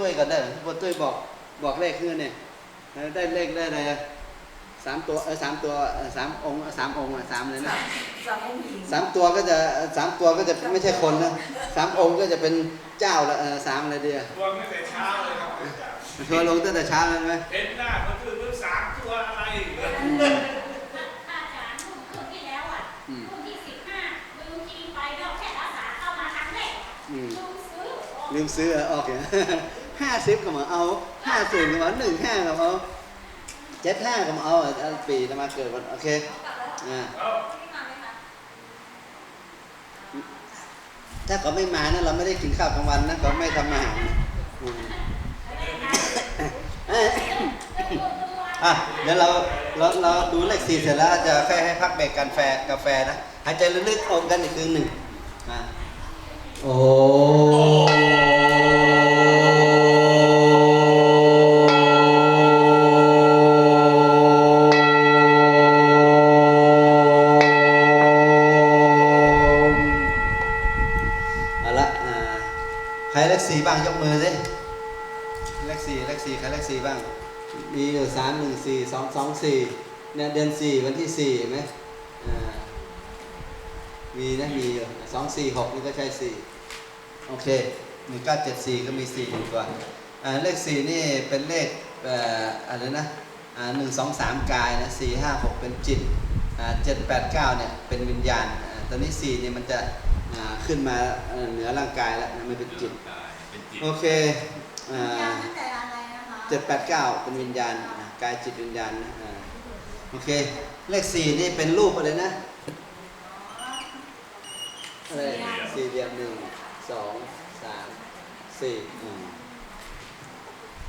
ตุ้ยก่อนได้โบตุ้ยบอกบอกเลขขึ้นเนี่ยได้เลขได้อะไรสามตัวเออสามตัวสามองค์สามองค์สามเลยนะสามตัวก็จะสามตัวก็จะไม่ใช่คนนะสามองค์ก็จะเป็นเจ้าละสามอะไรเดียวรวมตั้งแต่เช้าเลยครับทัวร์ลงตั้งแต่เช้าเลยไหมเห็นหน้าเขาคือเรื่งสามตัวอะไรอาจารย์รุ่นรุ่นที่แล้วอะอืมรุ่นที่สิบห้าลืมจริงไปเราแค่รักษาเข้ามาครั้งแรกอืมลืมซื้อลืมซื้อเออโอเค ห้าสิบก็มาเอาห้าศูนย์ก็มาหนึ่งห้าก็มาเอาเจ็ดห้าก็มาเอาปีจะมาเกิดวันโอเคอ่าถ้าเขาไม่มานะเราไม่ได้กินข้าวกลางวันนะเขาไม่ทำอาหารอะเดี๋ยวเราเราเราดูเลขสี่เสร็จแล้วจะแค่ให้พักเบรกกันแฟกาแฟนะหายใจลึกๆอมกันอีกครึ่งหนึ่งอะโอ้ เคหนึ่งเก้าเจ็ดสี่ก็มีสี่อยู่ตัวอ่าเลขสี่นี่เป็นเลขเอ่ออะไรนะอ่าหนึ่งสองสามกายนะสี่ห้าหกเป็นจิตอ่าเจ็ดแปดเก้าเนี่ยเป็นวิญญาณอ่าตอนนี้สี่เนี่ยมันจะอ่าขึ้นมาเอ่อเหนือร่างกายแล้วนะมันเป็นจิตเป็นจิตโอเคอ่ายานตั้งแต่อะไรนะคะเจ็ดแปดเก้าเป็นวิญญาณอะกายจิตวิญญาณนะอ่าโอเคเลขสี่นี่เป็นรูปอะไรนะอะไรสี่เหลี่ยมหนึ่ง สองสามสี่อ่า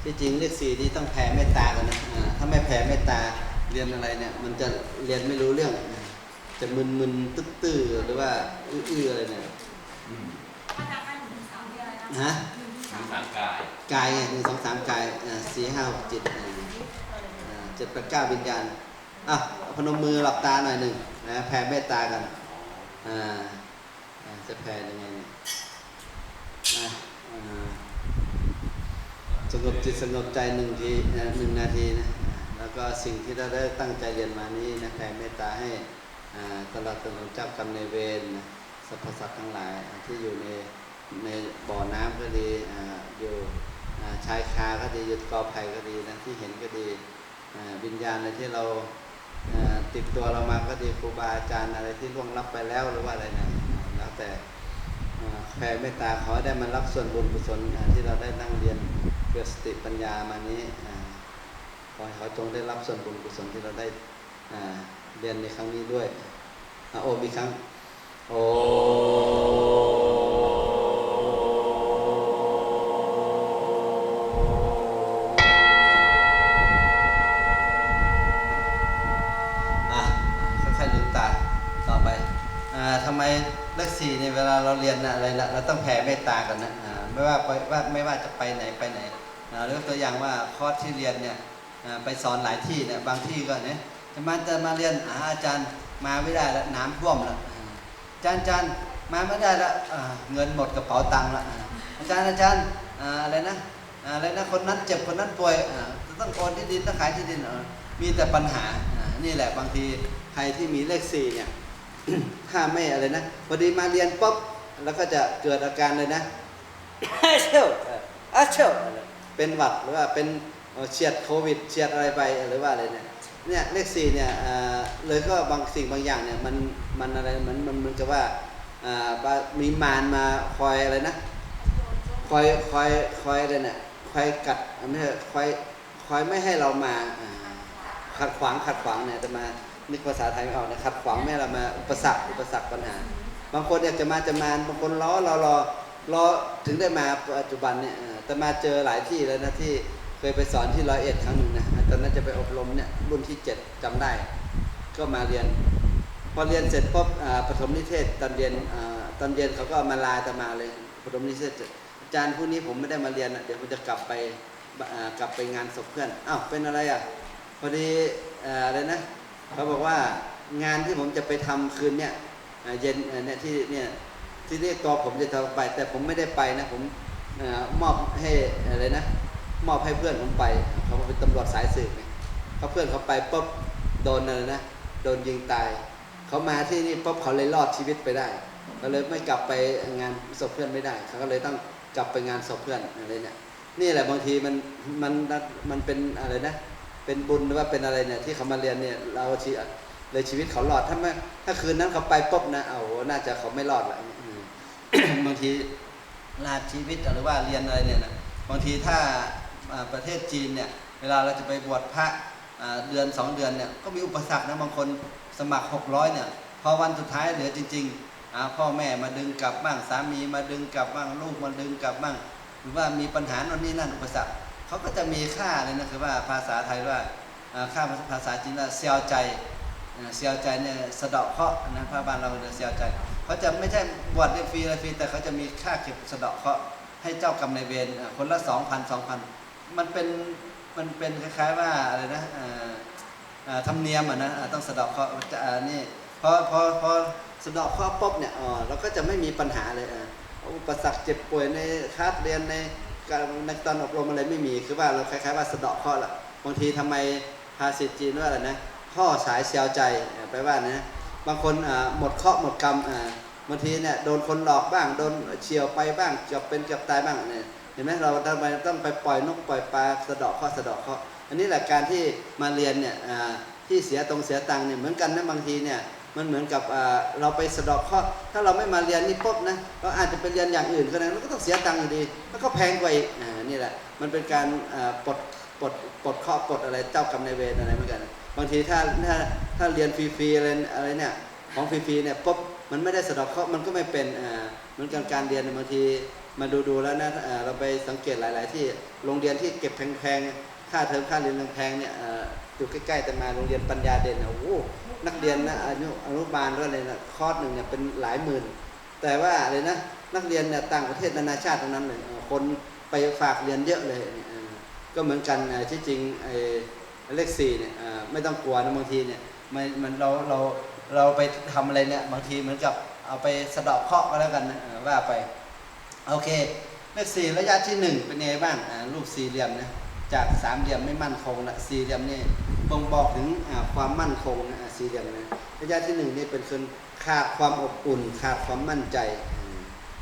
ที่จริงเลขสี่นี่ต้องแผ่เมตตากันนะอ่าถ้าไม่แผ่เมตตาเรียนอะไรเนี่ย มันจะเรียนไม่รู้เรื่องอ่าจะมึนๆตื้อๆหรือว่าอื้อๆอะไรเนี่ยอาจารย์ท่านหนึ่งสามเดือนอะไรนะฮะทางร่างกายกายไงหนึ่งสองสามกายอ่าสี่ห้าหกเจ็ดอ่าอ่าเจ็ดแปดเก้าวิญญาณอะพนมมือหลับตาหน่อยหนึ่งนะแผ่เมตตากันอ่าอ่าจะแผ่ยังไงเนี่ยอะอ่า สงบจิตสงบใจหนึ่งทีหนึ่งนาทีนะแล้วก็สิ่งที่เราได้ตั้งใจเรียนมานี้นะแผ่เมตตาให้ตลอดตลอดเจ้ากรรมในเวรนะสรรพสัตว์ทั้งหลายที่อยู่ในในบ่อน้ำก็ดีออยู่ชายคาก็ดีอยู่กอไผ่ก็ดีนะที่เห็นก็ดีวิญญาณอะไรที่เราติดตัวเรามาก็ดีครูบาอาจารย์อะไรที่ล่วงลับไปแล้วหรือว่าอะไรนะแล้วแต่แผ่เมตตาขอได้มารับส่วนบุญกุศลอ่าที่เราได้นั่งเรียน เกิดสติปัญญามานี้ขอให้เขาจงได้รับส่วนบุญกุศลที่เราได้เรียนในครั้งนี้ด้วยอโอมอีกครั้งโออะค่อยๆลืมตาต่อไปทำไมเลขสี่เนี่ยเวลาเราเรียนนะอะไรนะเราต้องแผ่เมตตากันนะไม่ว่าไปว่าไม่ว่าจะไปไหนไปไหน อ่ายกตัวอย่างว่าคอร์สที่เรียนเนี่ยไปสอนหลายที่เนี่ยบางที่ก็เนี่ยจะมาจะมาเรียนอาอาจารย์มาไม่ได้แล้วน้ำท่วมแล้วอ่าจารย์อาจารย์มาไม่ได้แล้วเงินหมดกระเป๋าตังค์ล้วอ่าจารย์อาจารย์อะไรนะอะไรนะคนนั้นเจ็บคนนั้นป่วยต้องโอนที่ดินต้องขายที่ดินมีแต่ปัญหานี่แหละบางทีใครที่มีเลขสี่เนี่ยถ้าไม่อะไรนะพอดีมาเรียนปุ๊บแล้วก็จะเกิดอาการเลยนะอาเชลเอ่ออาเชล เป็นหวัดหรือว่าเป็นเฉียดโควิดเฉียดอะไรไปหรือว่าอะไรเนี่ยเนี่ยเลขสี่เนี่ยเออเลยก็บางสิ่งบางอย่างเนี่ยมันมันอะไรมันมันมันกับว่าอ่าว่ามีมารมาคอยอะไรนะคอยคอยคอยอะไรเนี่ยคอยกัดไม่ใช่คอยคอยไม่ให้เรามาขัดขวางขัดขวางเนี่ยจะมานึกภาษาไทยไม่ออกนะขัดขวางไม่ให้เรามาอุปสรรคอุปสรรคปัญหา บางคนอยากจะมาจะมาบางคนรอรอรอรอถึงได้มาปัจจุบันเนี่ย แต่มาเจอหลายที่แล้วนะที่เคยไปสอนที่ร้อยเอ็ดครั้งหนึ่งนะตอนนั้นจะไปอบรมเนี่ยรุ่นที่เจ็ดจำได้ ก็มาเรียน พอเรียนเสร็จปุ๊บอ่าปฐมนิเทศตอนเรียนอ่าตอนเรียนเขาก็มาลาจะมาเลยปฐมนิเทศอาจารย์ผู้นี้ผมไม่ได้มาเรียนนะเดี๋ยวผมจะกลับไปกลับไปงานศพเพื่อนอ้าวเป็นอะไรอะพอดีอ่าอะไรนะเขาบอกว่างานที่ผมจะไปทำคืนเนี่ยเย็นเนี่ยที่เนี่ยที่เรียกตัวผมจะทำไป แต่ผมไม่ได้ไปนะผม มอบให้อะไรนะมอบให้เพื่อนผมไปเขาเป็นตำรวจสายสืบไงเขาเพื่อนเขาไปปุ๊บโดนอะไรนะโดนยิงตาย เขามาที่นี่ปุ๊บเขาเลยรอดชีวิตไปได้ก็เลยไม่กลับไปงานศพเพื่อนไม่ได้ เขาก็เลยต้องกลับไปงานศพเพื่อนอะไรเนี่ยนี่แหละบางทีมันมันมันเป็นอะไรนะ เป็นบุญหรือว่าเป็นอะไรเนี่ยที่เขามาเรียนเนี่ยเราชีเลยชีวิตเขารอดถ้าไม่ถ้าคืนนั้นเขาไปปุ๊บนะเอาน่าจะเขาไม่รอดละบางที ลาชีวิตหรือว่าเรียนอะไรเนี่ยนะบางทีถ้าประเทศจีนเนี่ยเวลาเราจะไปบวชพระเดือนสองเดือนเนี่ยก็มีอุปสรรคนะบางคนสมัคร 600เนี่ยพอวันสุดท้ายเหลือจริงๆอ่าพ่อแม่มาดึงกลับบ้างสามีมาดึงกลับบ้างลูกมาดึงกลับบ้างหรือว่ามีปัญหาโน่นนี่นั่นอุปสรรคเขาก็จะมีค่าเลยนะคือว่าภาษาไทยว่าค่าภาษาจีนว่าเซียวใจเซียวใจเนี่ยสะเดาะเคาะนะพระบานเราเซียวใจ เขาจะไม่ใช่บวชได้ฟรีอะไรฟรี แต่เขาจะมีค่าเก็บสะเดาะเคราะห์ให้เจ้ากรรมนายเวรคนละสองพันสองพันมันเป็นมันเป็นคล้าย ๆว่าอะไรนะธรรมเนียมอะนะต้องสะเดาะเคราะห์จะนี่พอพอพอสะเดาะเคราะห์ปุ๊บเนี่ยอ๋อเราก็จะไม่มีปัญหาเลยอ่าอุปสรรคเจ็บป่วยในคาสเรียนในการในตอนอบรมอะไรไม่มี คือว่าเราคล้ายๆว่าสะเดาะเคราะห์ละบางทีทำไมภาษิตจีนว่าอะไรนะข้อสายเสียวใจอ่าแปลว่านะ บางคนอ่าหมดเคราะห์หมดกรรมอ่าบางทีเนี่ยโดนคนหลอกบ้าง โดนเฉียวไปบ้างเกือบเป็นเกือบตายบ้างเนี่ยเห็นไหมเราทำไมต้องไปปล่อยนกปล่อยปลาสะเดาะข้อสะเดาะข้ออันนี้แหละการที่มาเรียนเนี่ยอ่าที่เสียตรงเสียตังค์เนี่ยเหมือนกันนะบางทีเนี่ยมันเหมือนกับอ่าเราไปสะเดาะข้อถ้าเราไม่มาเรียนนี่ปุ๊บนะเราอาจจะไปเรียนอย่างอื่นก็ได้เราก็ต้องเสียตังค์อยู่ดีแล้วก็แพงกว่าอีกอ่านี่แหละมันเป็นการอ่าปลดปลดปลดข้อปลดอะไรเจ้ากรรมนายเวรอะไรเหมือนกัน บางทีถ้าถ้าถ้าเรียนฟรีๆอะไรอะไรเนี่ยของฟรีๆเนี่ยปุ๊บมันไม่ได้สะดอกเครามันก็ไม่เป็นอ่าเหมือนกันการเรียนบางทีมาดูดูๆแล้วนะเราไปสังเกตหลาย ๆ ที่โรงเรียนที่เก็บแพงๆค่าเทอมค่าเรียนแพงๆเนี่ยอยู่ใกล้ๆแต่มาโรงเรียนปัญญาเด่นโอ้โหนักเรียนนะอนุอนุบาลก็เลยนะคอร์สหนึ่งเนี่ยเป็นหลายหมื่น แต่ว่าอะไรนะนักเรียนเนี่ยต่างประเทศนานาชาติทั้งนั้นเลยคนไปฝากเรียนเยอะเลยก็เหมือนกันที่จริงไอ เลขสี่เนี่ยไม่ต้องกลัวนะบางทีเนี่ยไม่มันเราเราเราไปทำอะไรเนี่ยบางทีเหมือนกับเอาไปสะเดาะเคราะห์ก็แล้วกันนะว่าไปโอเค เลขสี่ระยะที่หนึ่งเป็นไงบ้างรูปสี่เหลี่ยมนะจากสามเหลี่ยมไม่มั่นคงละสี่เหลี่ยมนี่บ่งบอกถึงความมั่นคงนะสี่เหลี่ยมนะระยะที่หนึ่งนี่เป็นคนขาดความอบอุ่นขาดความมั่นใจ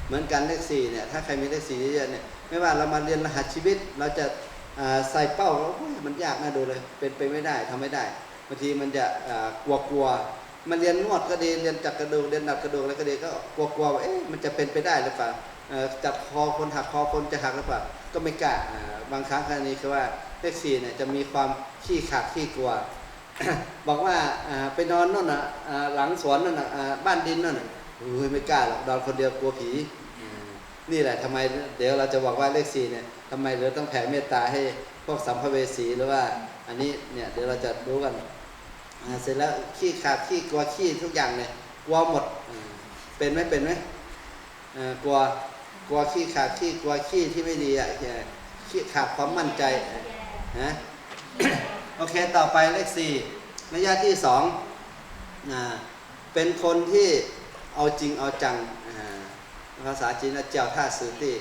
เหมือนกันเลขสี่เนี่ยถ้าใครมีเลขสี่เยอะๆเนี่ยไม่ว่าเรามาเรียนรหัสชีวิตเราจะ ใส่เป้าแล้วมันยากน่าดูเลย เป็นไปไม่ได้ทำไม่ได้บางทีมันจะกลัวกลัวๆมันเรียนนวดก็ดีเรียนจับกระดูกเรียนดัดกระดูกอะไรก็ดีก็กลัวๆว่าเอ๊ะมันจะเป็นไปได้หรือเปล่าจับคอคนหักคอคนจะหักหรือเปล่าก็ไม่กล้าบางครั้งกรณีคือว่าเลขสี่เนี่ยจะมีความขี้ขาดขี้กลัว บอกว่าไปนอนนั่นน่ะหลังสวนนั่นน่ะบ้านดินนั่นน่ะเฮ้ยไม่กล้าหรอกนอนคนเดียวกลัวผีนี่แหละทำไมเดี๋ยวเราจะบอกว่าเลขสี่เนี่ย ทำไมเราต้องแผ่เมตตาให้พวกสัมภเวสีหรือว่า อันนี้เนี่ยเดี๋ยวเราจะรู้กันเสร็จแล้วขี้ขาดขี้กลัวขี้ทุกอย่างเลยกลัวหมดเป็นไหมเป็นไหมกลัวกลัวขี้ขาดขี้กลัวขี้ที่ไม่ดีอะขี้ขาดความมั่นใจฮะโอเคต่อไปเลขสี่ระยะที่สองเป็นคนที่เอาจริงเอาจังภาษาจีนนะเจ้าท่าสื่อที่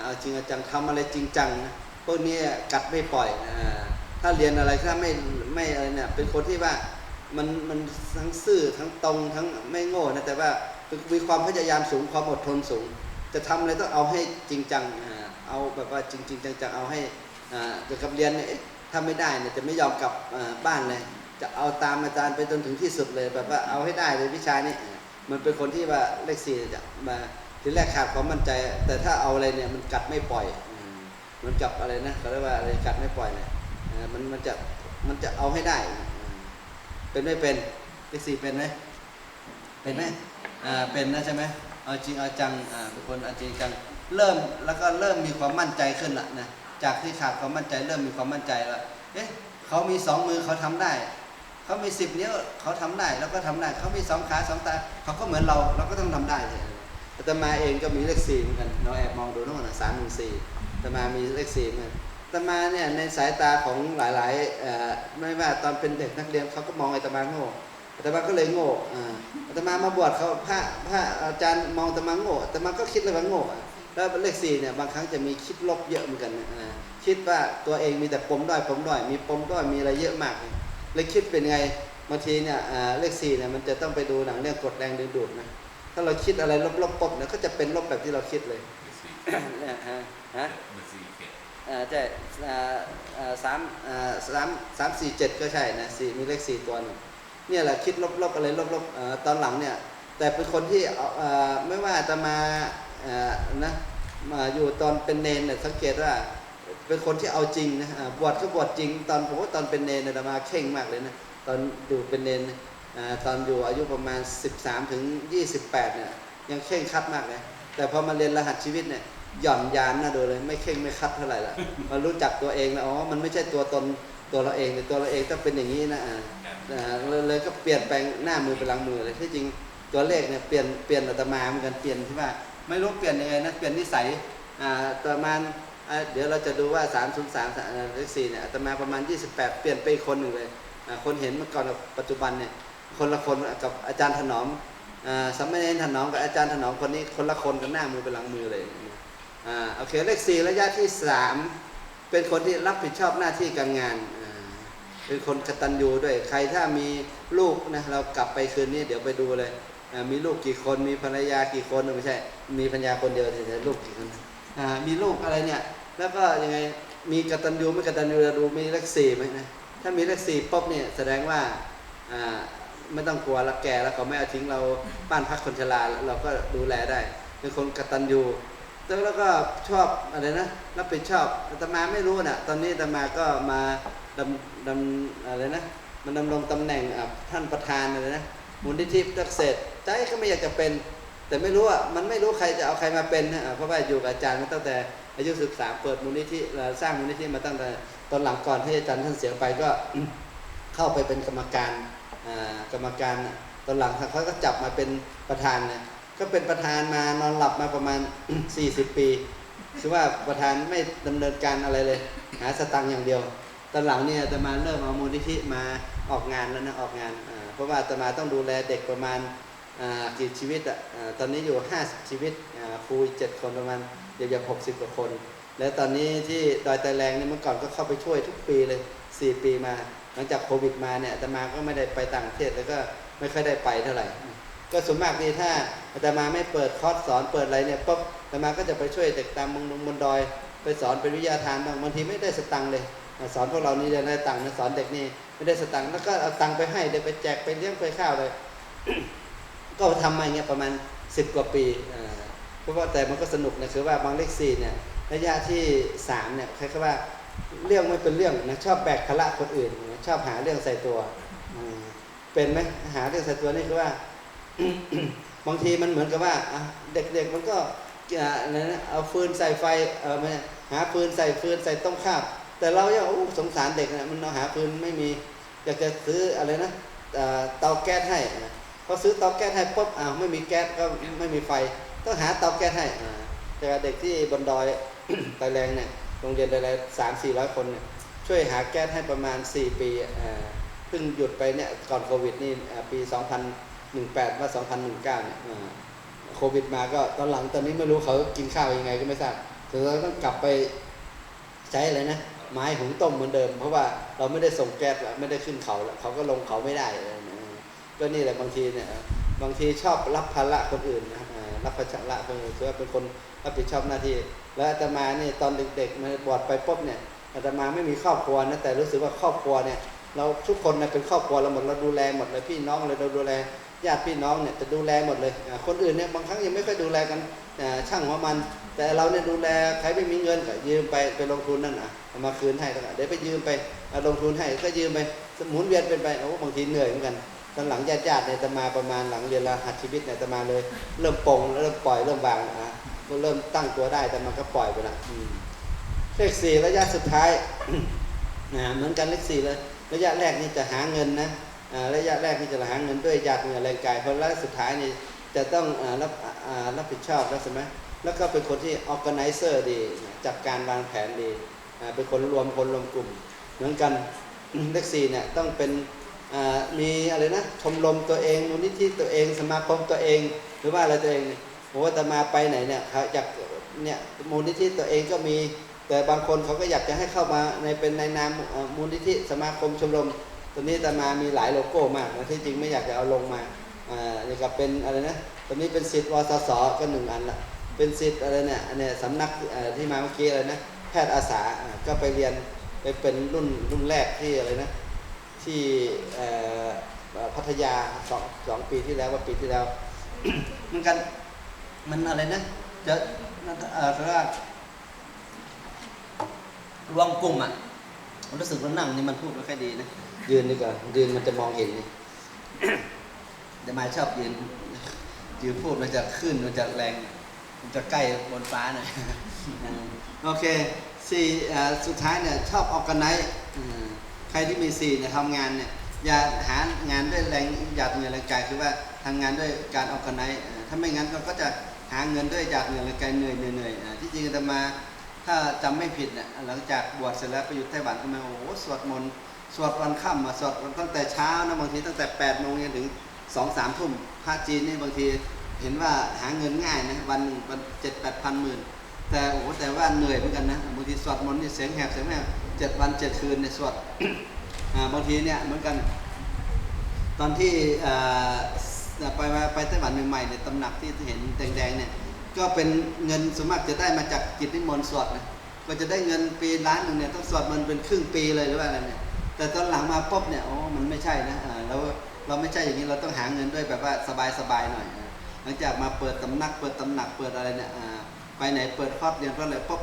เอาจริงอาจังทำอะไรจริงจังนะพวกนี้กัดไม่ปล่อยอ่าถ้าเรียนอะไรถ้าไม่ไม่อะไรเนี่ยเป็นคนที่ว่ามันมันทั้งซื่อทั้งตรงทั้งไม่โง่นะแต่ว่ามีความพยายามสูงความอดทนสูง จะทำอะไรต้องเอาให้จริงจังเอาแบบว่าจริงๆจังๆเอาให้อ่าเกี่ยวกับเรียนเนี่ยถ้าไม่ได้เนี่ยจะไม่ยอมกลับบ้านเลย จะเอาตามอาจารย์ไปจนถึงที่สุดเลย แบบว่าเอาให้ได้เลยวิชานี้อ่มันเป็นคนที่ว่าเลขสี่จะมา ทีแรกขาดความมั่นใจ แต่ถ้าเอาอะไรเนี่ยมันกัดไม่ปล่อยอมเหมือนกับอะไรนะเขาเรียกว่าอะไรกัดไม่ปล่อยเนี่ยมันมันจะมันจะเอาให้ได้ เป็นไม่เป็นเลขสี่เป็นไหมเป็นไหมอ่าเป็นนะใช่ไหมเอาจริงเอาจังอ่าเป็นคนเอาจริงจังเริ่มแล้วก็เริ่มมีความมั่นใจขึ้นละนะจากที่ขาดความมั่นใจ เริ่มมีความมั่นใจแล้วเอ๊ะเขามีสองมือเขาทำได้เขามีสิบนิ้วเขาทำได้ แล้วก็ทำได้เขามีสองขาสองตาเขาก็เหมือนเราเราก็ต้องทำได้เลย อาตมาเองก็มีเลขสี่เหมือนกันเราแอบมองดูนั่นนะสามหนึ่งสี่อาตมามีเลขสี่เหมือนอาตมาเนี่ยในสายตาของหลายๆไม่ว่าตอนเป็นเด็กนักเรียนเขาก็มองอาตมาโง่อาตมาก็เลยโง่อ่าตมามาบวชเขาพระพระอาจารย์มองอาตมาโง่อาตมาก็คิดเลยว่าโง่แล้วเลขสี่เนี่ยบางครั้งจะมีคิดลบเยอะเหมือนกันนะอ่าคิดว่าตัวเองมีแต่ปมด้อยปมด้อยมีปมด้อยมีอะไรเยอะมากเลยคิดเป็นไงบางทีเนี่ยอ่าเลขสี่เนี่ยมันจะต้องไปดูหนังเรื่องกดแรงดึงดูดนะ ถ้าเราคิดอะไรลบๆปุ๊บเนี่ยก็จะเป็นลบแบบที่เราคิดเลยเนี่ยฮะฮะมันสี่เข็ดอ่าใช่อ่าอ่าสามอ่าสามสามสี่เจ็ดก็ใช่นะสี่มีเลขสี่ตัวหนึ่งเนี่ยแหละคิดลบๆอะไรลบๆเอ่อตอนหลังเนี่ยแต่เป็นคนที่เอาเอ่อไม่ว่าจะมาเอ่อนะมาอยู่ตอนเป็นเนนเนี่ยสังเกตว่าเป็นคนที่เอาจริงนะอ่าบวชก็บวชจริง ตอนผมว่าตอนเป็นเนนเนี่ยอาตมาเข่งมากเลยนะตอนอยู่เป็นเนนเนี่ยอ่า ตอนอยู่อายุประมาณ 13ถึง28เนี่ยยังเข่งคัดมากเลยแต่พอมาเรียนรหัสชีวิตเนี่ยหย่อนยานนะดูเลยไม่เข่งไม่คัดเท่าไหร่ละมารู้จักตัวเองแล้วอ๋อมันไม่ใช่ตัวตนตัวเราเองแต่ตัวเราเองต้องเป็นอย่างนี้นะอ่าอ่าเลยเลยก็เปลี่ยนแปลงหน้ามือเป็นหลังมือเลยที่จริงตัวเลขเนี่ยเปลี่ยนเปลี่ยนอาตมาเหมือนกันเปลี่ยนที่ว่าไม่รู้เปลี่ยนยังไงนะเปลี่ยนนิสัยอ่าประมาณอ่เดี๋ยวเราจะดูว่า 3 0 3เลข4เนี่ยอาตมาประมาณ 28 เปลี่ยนไปคนหนึ่งเลยคนเห็นเมื่อก่อนกับปัจจุบันเนี่ย คนละคนกับอาจารย์ถนอมอ่าสมัยเนรถนอมกับอาจารย์ถนอมคนนี้คนละคนกันหน้ามือเป็นหลังมือเลยอ่าโอเคเลข4ระยะที่3เป็นคนที่รับผิดชอบหน้าที่การงานเป็นคนกตัญญูด้วยใครถ้ามีลูกนะเรากลับไปคืนนี้เดี๋ยวไปดูเลยมีลูกกี่คนมีภรรยากี่คนไม่ใช่ มีภรรยาคนเดียวแต่ลูกกี่คนอ่ามีลูกอะไรเนี่ย แล้วก็ยังไงมีกตัญญูไม่กตัญญูเราดูมีเลขสี่ไหมนะถ้ามีเลขสี่ปุ๊บเนี่ยแสดงว่าอ่า ไม่ต้องกลัวละแก่แล้วเขาไม่เอาทิ้งเราบ้านพักคนชราเราก็ดูแลได้ เป็นคนกตัญญูแล้วก็ชอบอะไรนะรับผิดชอบอาตมาไม่รู้นะตอนนี้อาตมาก็มาดำดำอะไรนะ มันดำรงตำแหน่งท่านประธานอะไรนะมูลนิธิเกษตรใจก็ไม่อยากจะเป็น แต่ไม่รู้อะมันไม่รู้ใครจะเอาใครมาเป็นนะอะเพราะว่าอยู่กับอาจารย์มาตั้งแต่อายุศึกษาเปิดมูลนิธิสร้างมูลนิธิมาตั้งแต่ตอนหลังก่อนที่อาจารย์ท่านเสียไปก็เข้าไปเป็นกรรมการ กรรมการตอนหลังเขาก็จับมาเป็นประธานนะก็เป็นประธานมานอนหลับมาประมาณ 40 ปีคือว่าประธานไม่ดำเนินการอะไรเลย หาสตังค์อย่างเดียว ตอนหลังเนี่ยอาตมาเริ่มเอามูลนิธิมาออกงานแล้วนะออกงาน เพราะว่าอาตมาต้องดูแลเด็กประมาณกี่ชีวิตอะตอนนี้อยู่ 50 ชีวิตครูอีกเจ็ดคนประมาณเดี๋ยวจะหกสิบกว่าคน แล้วตอนนี้ที่ดอยไตแรงเนี่ยเมื่อก่อนก็เข้าไปช่วยทุกปีเลย 4 ปีมา หลังจากโควิดมาเนี่ยอาตมาก็ไม่ได้ไปต่างประเทศแล้วก็ไม่ค่อยได้ไปเท่าไหร่ ก็ส่วนมากนี่ถ้าอาตมาไม่เปิดคอร์สสอนเปิดอะไรเนี่ยปุ๊บอาตมาก็จะไปช่วยเด็กตามเมืองบนดอย ไปสอนเป็นวิทยาทานบางบางทีไม่ได้สตังค์เลย สอนพวกเรานี่จะได้ตังค์นะสอนเด็กนี่ไม่ได้สตังค์แล้วก็เอาตังค์ไปให้เด็กไปแจกไปเลี้ยงไปข้าวเลย ก็ทำมาอย่างเงี้ยประมาณ10กว่าปีเพราะว่าแต่มันก็สนุกนะคือว่าบางเลขสี่เนี่ยระยะที่สามเนี่ยคล้ายๆว่า เรื่องไม่เป็นเรื่องนะชอบแบกภาระคนอื่นนะชอบหาเรื่องใส่ตัวเป็นไหมหาเรื่องใส่ตัวนี่คือว่าบางทีมันเหมือนกับว่าเด็กๆมันก็เอาฟืนใส่ไฟเออหาฟืนใส่ฟืนใส่ต้มข้าวแต่เราเนี่ยโอ้สงสารเด็กนะมันเอาหาฟืนไม่มีอยากจะซื้ออะไรนะเตาแก๊สให้พอซื้อเตาแก๊สให้ปุ๊บอ้าวไม่มีแก๊สก็ไม่มีไฟต้องหาเตาแก๊สให้อ่าแต่เด็กที่บนดอยไตแรงเนี่ย โรงเรียนไตแรสามสี่ร้อยคนเนี่ยช่วยหาแก๊สให้ประมาณ 4 ปีอ่าเพิ่งหยุดไปเนี่ยก่อนโควิดนี่อ่าปี 2018ว่า2019เนี่ยอ่าโควิดมาก็ตอนหลังตอนนี้ไม่รู้เขากินข้าวยังไงก็ไม่ทราบแต่เราต้องกลับไปใช้อะไรนะไม้หุงต้มเหมือนเดิม เพราะว่าเราไม่ได้ส่งแก๊สแล้วไม่ได้ขึ้นเขาแล้วเขาก็ลงเขาไม่ได้ก็นี่แหละบางทีเนี่ยบางทีชอบรับภาระคนอื่น รับภาระคนอื่นคือว่าเป็นคนรับผิดชอบหน้าที่ แล้วอาตมาเนี่ยตอนเด็กๆมาบวชไปปุ๊บเนี่ยอาตมาไม่มีครอบครัวนะแต่รู้สึกว่าครอบครัวเนี่ยเราทุกคนเนี่ยเป็นครอบครัวเราหมดเราดูแลหมดเลยพี่น้องเลยเราดูแลญาติพี่น้องเนี่ยจะดูแลหมดเลย คนอื่นเนี่ยบางครั้งยังไม่ค่อยดูแลกันช่างหัวมัน แต่เราเนี่ยดูแลใครไม่มีเงินก็ยืมไปไปลงทุนนั่นอะมาคืนให้ก็เดี๋ยวไปยืมไปลงทุนให้ก็ยืมไปหมุนเวียนเป็นไปโอ้บางทีเหนื่อยเหมือนกัน ตอนหลังญาติญาติๆเนี่ยจะมาประมาณหลังเรียนรหัสชีวิตเนี่ยจะมาเลย เริ่มปลงเริ่มปล่อยเริ่มวางอะก็เริ่มตั้งตัวได้แต่มันก็ปล่อยไปละเลขสี่ระยะสุดท้ายนะเหมือนกันเลขสี่เลยระยะแรกนี่จะหาเงินนะระยะแรกนี่จะหาเงินด้วยหยาดเหงื่อแรงกายเพราะระยะสุดท้ายนี่จะต้องรับรับผิดชอบแล้วใช่ไหมแล้วก็เป็นคนที่ organizer ดีจัดการวางแผนดีเป็นคนรวมคนรวมกลุ่ม เหมือนกันเลขสี่เนี่ยต้องเป็น มีอะไรนะชมรมตัวเองมูลนิธิตัวเอง สมาคมตัวเอง หรือว่าอะไรตัวเองเนี่ยโอ้แต่มาไปไหนเนี่ยเขาอยากเนี่ยมูลนิธิตัวเองก็มี แต่บางคนเขาก็อยากจะให้เข้ามาในเป็นในนามมูลนิธิสมาคมชมรมตัวนี้แต่มามีหลายโลโก้มากนะที่จริงไม่อยากจะเอาลงมาอ่านี่ก็เป็นอะไรนะตัวนี้เป็นสิทธิ์วสสก็หนึ่งอันละเป็นสิทธิ์อะไรเนี่ยอันเนี้ยสำนักที่มาเมื่อกี้อะไรนะแพทย์อาสาก็ไปเรียนไปเป็นรุ่นรุ่นแรกที่อะไรนะ ที่เอ่อเอ่อพัทยาสองสองปีที่แล้วว่าปีที่แล้วเหมือนกันมันอะไรนะจะเอ่อเรียกว่ารวมกลุ่มอะผมรู้สึกว่านั่งนี่มันพูดไม่ค่อยดีนะยืนดีกว่ายืนมันจะมองเห็นนี่แต่มาชอบยืนยืนพูดมันจะขึ้นมันจะแรงมันจะใกล้บนฟ้าหน่อยอืมโอเคสี่อ่าสุดท้ายเนี่ยชอบออกกันไนใครที่มีสี่เนี่ยทำงานเนี่ยอย่าหางานด้วยแรงหยาดเหงื่อแรงกายคือว่าทำงานด้วยการออกกันไนถ้าไม่งั้นเราก็จะหาเงินด้วยหยาดเหงื่อแรงกายเหนื่อยเหนื่อยที่จริงอาตมาถ้าจำไม่ผิดเนี่ยหลังจากบวชเสร็จแล้วไปอยู่ไต้หวันก็มาโอ้โหสวดมนต์สวดวันค่ำมาสวดวันตั้งแต่เช้านะบางทีตั้งแต่8ปดโมงจนถึงสองสามทุ่มพระจีนนี่บางทีเห็นว่าหาเงินง่ายนะวันหนึ่งวันเจ็ดแปดพันหมื่นแต่โอ้โหแต่ว่าเหนื่อยเหมือนกันนะบางทีสวดมนต์นี่เสียงแหบเสียงแหบ เจ็ดวันเจ็ดคืนเนี่ยสวดบางทีเนี่ยเหมือนกัน ตอนที่ไปไปไต้หวันใหม่ๆเนี่ยตำหนักที่เห็นแดงๆเนี่ยก็เป็นเงินสมมติจะได้มาจากกิจนิมนต์สวดนะก็จะได้เงินปีล้านหนึ่งเนี่ยต้องสวดมันเป็นครึ่งปีเลยหรือว่าอะไรเนี่ยแต่ตอนหลังมาปุ๊บเนี่ยโอ้มันไม่ใช่นะเราเราไม่ใช่อย่างนี้เราต้องหาเงินด้วยแบบว่าสบายๆหน่อยหลังจากมาเปิดตำหนักเปิดตำหนักเปิดอะไรเนี่ยไปไหนเปิดคอร์สเรียนก็เลยปุ๊บ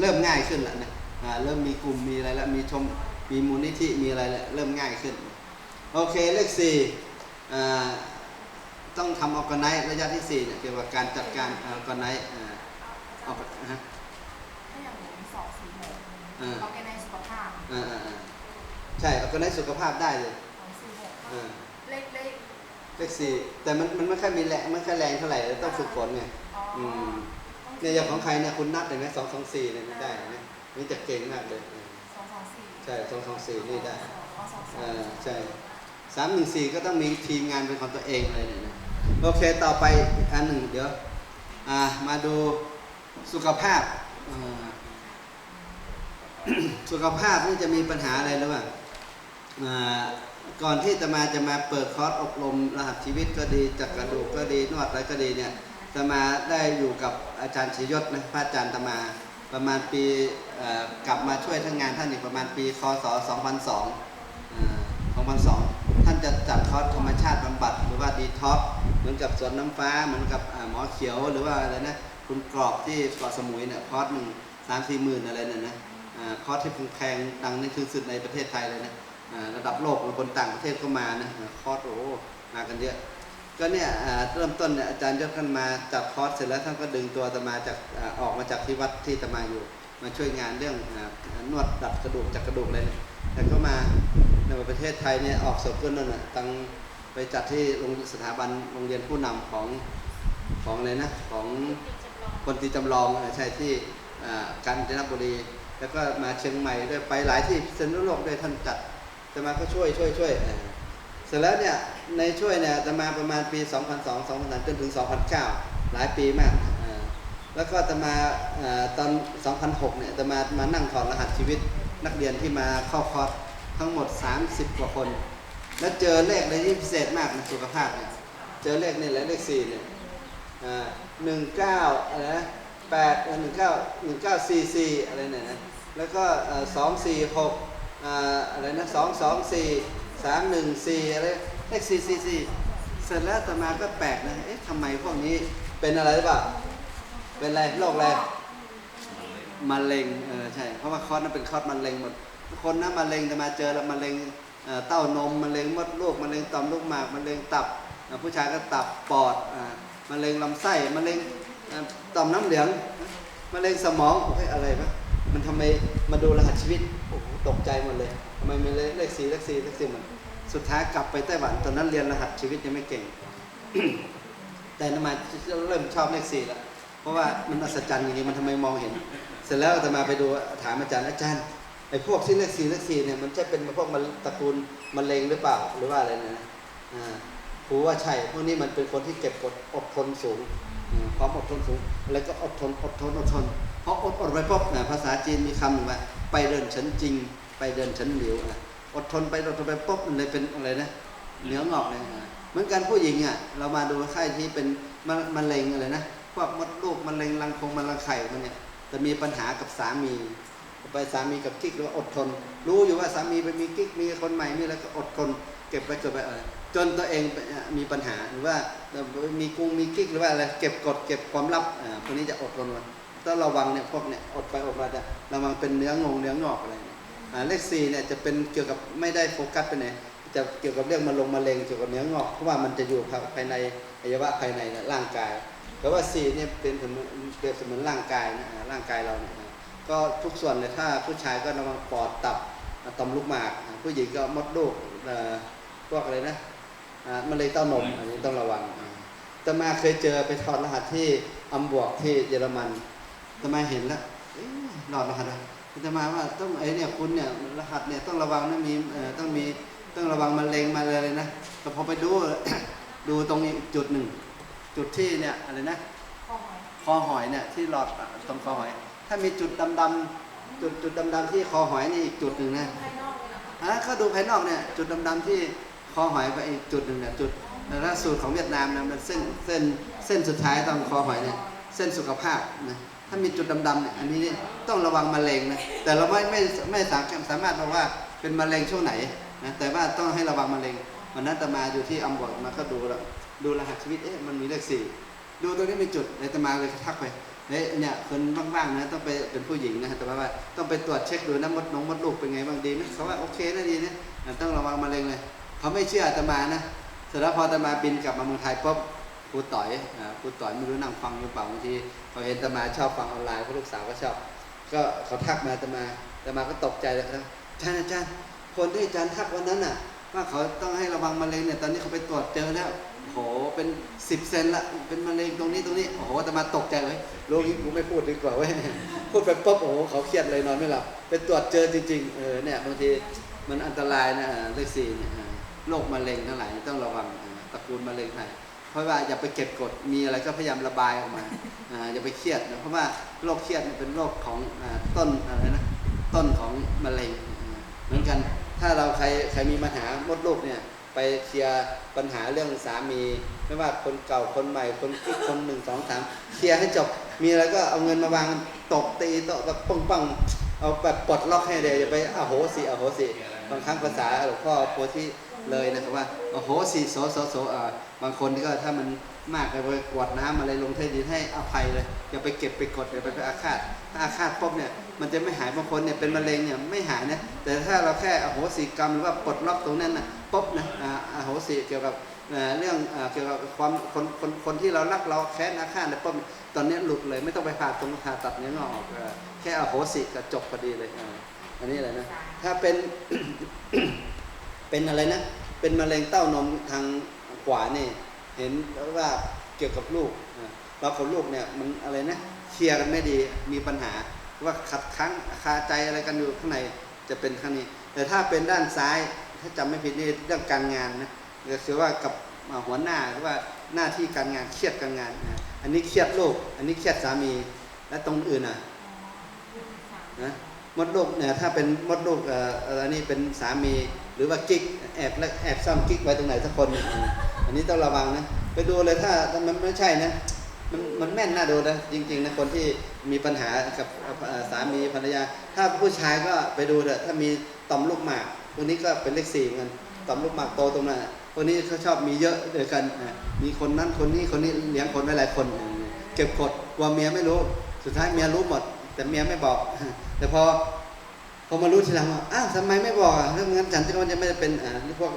เริ่มง่ายขึ้นแล้วนะอ่า เริ่มมีกลุ่มมีอะไรแล้วมีชมมีมูลนิธิมีอะไรแล้วเริ่มง่ายขึ้น โอเคเลขสี่อ่าต้องทำออกกันไนระยะที่สี่เนี่ยเกี่ยวกับการจัดการออกกันไนออกฮะถ้าอย่างหนูสองสี่หกอ่าออร์แกไนซ์สุขภาพอ่าอ่าอ่าใช่ออกกันไนสุขภาพได้เลยสองสี่หกอ่าเลขเลขเลขสี่แต่มันมันไม่ค่อยมีแรงไม่ค่อยแรงเท่าไหร่ต้องฝึกฝนไงอ๋อออืมเนี่ยอย่างของใครเนี่ยคุณนัดเห็นไหมสองสองสี่เนี่ยได้เห็นไหม นี่จะเก่งมากเลยสองสองสี่ใช่สองสองสี่นี่ได้อ๋อสองสองอ่าใช่สามหนึ่งสี่ก็ต้องมีทีมงานเป็นของตัวเองเลยเนี่ยนะโอเคต่อไปอีกอันหนึ่งเดี๋ยวอ่ามาดูสุขภาพอ่าสุขภาพนี่จะมีปัญหาอะไรหรือเปล่าอ่าก่อนที่จะมาจะมาเปิดคอร์สอบรมรหัสชีวิตก็ดีจักกระดูกก็ดีนวดอะไรก็ดีเนี่ยจะมาได้อยู่กับอาจารย์ชยศนะพระอาจารย์ตมา ประมาณปีกลับมาช่วยทั้งงานท่านอีกประมาณปีคศ 2002อ่า2002 ท่านจะจัดคอร์สธรรมชาติบำบัดหรือว่าดีท็อกเหมือนกับสวนน้ำฟ้าเหมือนกับหมอเขียวหรือว่าอะไรนะคุณกรอบที่เกาะสมุยเนี่ยคอร์สหนึ่งสามสี่หมื่นอะไรเนี่ยนะคอร์สที่แพงดังนี่คือสุดในประเทศไทยเลยนะระดับโลกหรือคนต่างประเทศก็มานะคอร์สโอ้มากันเยอะ ก็เนี่ยอ่าเริ่มต้นเนี่ยอาจารย์ยศท่านมาจัดคอร์สเสร็จแล้วท่านก็ดึงตัวอาตมาจากอ่าออกมาจากที่วัดที่อาตมาอยู่ มาช่วยงานเรื่องอ่านวดดัดกระดูกจากกระดูกเลยเนี่ยแต่ก็มาในประเทศไทยเนี่ยออกสดก็นั่นน่ะตั้งไปจัดที่โรงสถาบันโรงเรียนผู้นำของของอะไรนะของคนตีจำลองเออใช่ที่อ่ากาญจนบุรี แล้วก็มาเชียงใหม่ด้วยไปหลายที่พิษณุโลกด้วยท่านจัดแต่มาก็ช่วยช่วยช่วยเออเสร็จแล้วเนี่ย ในช่วยเนี่ยจะมาประมาณปี 2002 2003จนถึง 2009 หลายปีมาก แล้วก็จะมาอตอน 2006 เนี่ยจะมามานั่งถอดรหัสชีวิตนักเรียนที่มาเข้าคอร์สทั้งหมด 30 กว่าคน แล้วเจอเลขในที่พิเศษมากในสุขภาพเนี่ย เจอเลขนี่แหละเลข4เนี่ยอ่า19อะไรนะ8เอ่อ19 1944อะไรเนี่ยนะ แล้วก็เอ่อ246อ่าอะไรนะ224สามหนึ่งสี่อะไร เลขสี่สี่สี่เสร็จแล้วอาตมาก็แปลกนะ เอ๊ะทำไมพวกนี้เป็นอะไรหรือเปล่า เป็นอะไรโรคอะไรมะเร็ง เออใช่ เพราะว่าคอสนั้นเป็นคอสมะเร็งหมด คนนะมะเร็งจะมาเจอแล้วมะเร็งเต้านมมะเร็งมดลูกมะเร็งต่อมลูกหมากมะเร็งตับ ผู้ชายก็ตับปอดมะเร็งลำไส้มะเร็งต่อมน้ำเหลืองมะเร็งสมองเฮ้ยอะไรปะมันทำไมมาดูรหัสชีวิตโอ้โหตกใจหมดเลยทำไมมีเลขเลขสี่เลขสี่เลขสี่หมด สุดท้ายกลับไปไต้หวันตอนนั้นเรียนรหัสชีวิตยังไม่เก่ง แต่นมาเริ่มชอบเลขสี่แล้วเพราะว่ามันอัศจรรย์อย่างนี้มันทำไมมองเห็น เสร็จแล้วอาตมาไปดูถามอาจารย์อาจารย์ไอ้พวกที่เลขสี่เลขสี่เนี่ยมันใช่เป็นพวกมันตระกูลมะเร็งหรือเปล่าหรือว่าอะไรเนยนะอ่าครูว่าใช่พวกนี้มันเป็นคนที่เก็บกดอดทนสูงความอดทนสูง แล้วก็อดทนอดทนอดทนเพราะอดอดไปปุ๊บนะภาษาจีนมีคำหนึ่งว่าไปเดินฉันจริง ไปเดินฉันเหลียวนะ อดทนไปอดทนไปปุ๊บมันเลยเป็นอะไรนะเหนืองอกเลยเหมือนกันผู้หญิงอะเรามาดูไข้ที่เป็นมะมะเร็งอะไรนะพวกมดลูกมะเร็งรังคงมะรังไข่มันเนี่ยจะมีปัญหากับสามีไปสามีกับกิ๊กหรือว่าอดทน รู้อยู่ว่าสามีไปมีกิ๊กมีคนใหม่มีอะไรก็อดทนเก็บไปเก็บไปเออจนตัวเองมีปัญหาหรือว่ามีกุ้งมีกิ๊กหรือว่าอะไรเก็บกดเก็บความลับอ่าพวกนี้จะอดทนมันต้องระวังเนี่ยพวกเนี่ยอดไปอดมาจะระวังเป็นเนื้องงเนื้องอกอะไร เนี่ยอ่าเลขสี่เนี่ยจะเป็นเกี่ยวกับไม่ได้โฟกัสไปไหนจะเกี่ยวกับเรื่องมะลงมะเร็งเกี่ยวกับเนื้องอกเพราะว่ามันจะอยู่ภายในอวัยวะภายในเนี่ยร่างกายแต่ว่าสี่เนี่ยเป็นเสมือนเปรียบเสมือนร่างกายนะอ่าร่างกายเราเนี่ยก็ทุกส่วนเลยถ้าผู้ชายก็ระวังปอดตับต่อมลูกหมากอ่าผู้หญิงก็มดลูกเอ่อพวกอะไรนะอ่ามะเร็งเต้านมอันนี้ต้องระวังอ่าแต่มาเคยเจอไปถอดรหัสที่อัมบวกที่เยอรมันแต่มาเห็นแล้วเอ๊ะหลอดรหัสอะ แต่มาว่าต้องไอ้เนี่ยคุณเนี่ยรหัสเนี่ยต้องระวังนะมีต้องมีต้องระวังมะเร็งมาอะไรนะแต่พอไปดูดูตรงจุดหนึ่ง จุดที่เนี่ยอะไรนะข้อหอยคอหอยเนี่ยที่หลอดตรงคอหอย ถ้ามีจุดดำๆจุดจุดดำๆที่คอหอยนี่อีกจุดหนึ่งนะอกเลยเหรอคะฮะก็ดูภายนอกเนี่ยจุดดำๆที่คอหอยไปอีกจุดหนึ่งเนี่ยจุดแต่ถ้าสูตรของเวียดนามนะมันเส้นเส้นเส้นสุดท้ายตรงคอหอยเนี่ยเส้นสุขภาพนะ ถ้ามีจุดดำๆเนี่ยอันนี้ต้องระวังมะเร็งนะแต่เราไม่ไม่ไม่สามารถสามารถบอกว่าเป็นมะเร็งช่วงไหนนะแต่ว่าต้องให้ระวังมะเร็งวันนั้นตมาอยู่ที่อัมบวกมาก็ดูแล้วดูรหัสชีวิตเอ๊ะมันมีเลขสี่ดูตรงนี้มีจุดอาตมาเลยทักไปเฮ้ยเนี่ยคนว่างๆนะต้องไปเป็นผู้หญิงนะแต่ว่าต้องไปตรวจเช็คดูนะมดน้องมดลูกเป็นไงบ้างดีไหมเขาว่าโอเคนะดีนะอะต้องระวังมะเร็งเลยเขาไม่เชื่ออาตมานะเสร็จแล้วพออาตมาบินกลับมาเมืองไทยปุ๊บ ครูต่อยครูต่อยไม่รู้นั่งฟังหรือเปล่าบางทีเขาเห็นตมาชอบฟังออนไลน์เพราะลูกสาวก็ชอบ ก็เขาทักมาตมาตมาก็ตกใจเลยครับอาจารย์อาจารย์คนที่อาจารย์ทักวันนั้นน่ะ ว่าเขาต้องให้ระวังมะเร็งเนี่ยตอนนี้เขาไปตรวจเจอแล้วโหเป็นสิบเซนละเป็นมะเร็งตรงนี้ตรงนี้โอ้โหแตมาตกใจเลยโรคนี้กูไม่พูดดีกว่าเว้ยพูดไปปุ๊บโอ้โหเขาเครียดเลยนอนไม่หลับไปตรวจเจอจริงๆเออเนี่ยบางทีมันอันตรายนะเออเลขสี่เนี่ยโรคมะเร็งทั้งหลายต้องระวังตระกูลมะเร็งไทย ราะว่าอย่าไปเก็บกดมีอะไรก็พยายามระบายออกมาอย่าไปเครียดนะเพราะว่าโรคเครียดเป็นโรคของต้นอะไรนะต้นของมะเร็งเหมือนกันถ้าเราใครใครมีปัญหามดลูกเนี่ยไปเคลียร์ปัญหาเรื่องสามี ไม่ว่าคนเก่าคนใหม่คนกิ๊กคนหนึ่งสองสามเคลียร์ให้จบมีอะไรก็เอาเงินมาวางตบตีตะแบบปังปังเอาแบบปลดล็อกให้เลยอย่าไปอโหสิอโหสิ บางครั้งภาษาหลวงพ่อโพธิเลยนะครับว่าโอ้โหสิโสโสโสอ่าบางคนก็ถ้ามันมากไปกวดน้ำอะไรลงเทดินให้อภัยเลยอย่าไปเก็บไปกดอย่าไปไปอาฆาตถ้าอาฆาตปุ๊บเนี่ยมันจะไม่หายบางคนเนี่ยเป็นมะเร็งเนี่ยไม่หายนะแต่ถ้าเราแค่อโหสิกรรมหรือว่าปลดล็อกตรงนั้นนะปุ๊บนะอ่าอโหสิเกี่ยวกับเรื่องเกี่ยวกับความคนคนคนที่เรารักเราแค้นอาฆาตเนี่ยปุ๊บตอนนี้หลุดเลยไม่ต้องไปผ่าตรงผ่าตัดเนื้องอกแค่อโหสิก็จบพอดีเลย อันนี้อะไรนะ ถ้าเป็นเป็นอะไรนะ เป็นมะเร็งเต้านมทางขวานี่ เห็นว่าเกี่ยวกับลูกอ่าเรากับลูกเนี่ยมันอะไรนะเคลียร์กันไม่ดีมีปัญหาว่าขัดค้างคาใจอะไรกันอยู่ข้างในจะเป็นข้างนี้ แต่ถ้าเป็นด้านซ้ายถ้าจำไม่ผิดนี่เรื่องการงานนะก็คือว่ากับหัวหน้าหรือว่าหน้าที่การงานเครียดการงานนะอันนี้เครียดลูกอันนี้เครียดสามีและตรงอื่นอะนะ มดลูกเนี่ยถ้าเป็นมดลูกเอ่อเอ่ออันนี้เป็นสามีหรือว่ากิ๊กแอบและแอบซ่อมกิ๊กไว้ตรงไหนสักคนหนึ่งอ่าอันนี้ต้องระวังนะไปดูเลยถ้าถ้ามันไม่ใช่นะมันมันแม่นน่าดูนะจริงๆนะคนที่มีปัญหากับเอ่อสามีภรรยา ถ้าผู้ชายก็ไปดูเถอะถ้ามีต่อมลูกหมากพวกนี้ก็เป็นเลขสี่เหมือนกันต่อมลูกหมากโตตรงนั้นพวกนี้เขาชอบมีเยอะเดียวกันอะมีคนนั้นคนนี้คนนี้เลี้ยงคนไว้หลายคนอะเก็บกดกลัวเมียไม่รู้ สุดท้ายเมียรู้หมด แต่เมียไม่บอก แต่พอพอมารู้ทีหลังว่าอ้าวทำไมไม่บอกอะเรื่งั้นฉันจะมันจะไม่ได้เป็นอ่าพวก